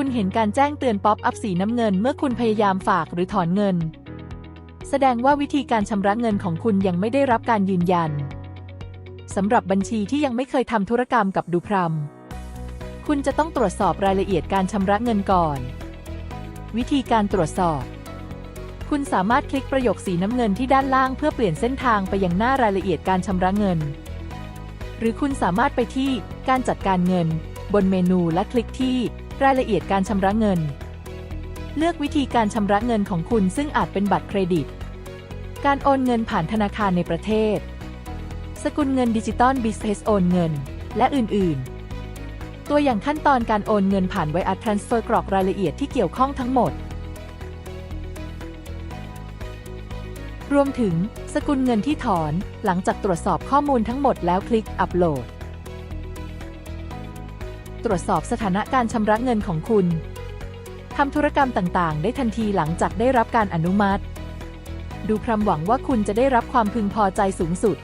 คุณเห็นการแจ้งเตือนป๊อปอัพสีน้ำเงินเมื่อคุณพยายามฝากหรือถอนเงิน แสดงว่าวิธีการชำระเงินของคุณยังไม่ได้รับการยืนยันสำหรับบัญชีที่ยังไม่เคยทำธุรกรรมกับดูพรัมคุณจะต้องตรวจสอบรายละเอียดการชำระเงินก่อน วิธีการตรวจสอบ คุณสามารถคลิกประโยคสีน้ำเงินที่ด้านล่างเพื่อเปลี่ยนเส้นทางไปยังหน้ารายละเอียดการชำระเงิน หรือคุณสามารถไปที่การจัดการเงิน บนเมนูและคลิกที่ รายละเอียดการชำระเงิน เลือกวิธีการชำระเงินของคุณซึ่งอาจเป็นบัตรเครดิต การโอนเงินผ่านธนาคารในประเทศ สกุลเงินดิจิตอลบิสเ s สโอนเงิน และอื่น ๆ ตัวอย่างขั้นตอนการโอนเงินผ่านไว i ์ทรานสเฟอร์กรอกรายละเอียดที่เกี่ยวข้องทั้งหมด รวมถึงสกุลเงินที่ถอน หลังจากตรวจสอบข้อมูลทั้งหมดแล้วคลิกอัปโหลด ตรวจสอบสถานะการชำระเงินของคุณทำธุรกรรมต่างๆ ได้ทันทีหลังจากได้รับการอนุมัติ ดูพรำหวังว่าคุณจะได้รับความพึงพอใจสูงสุด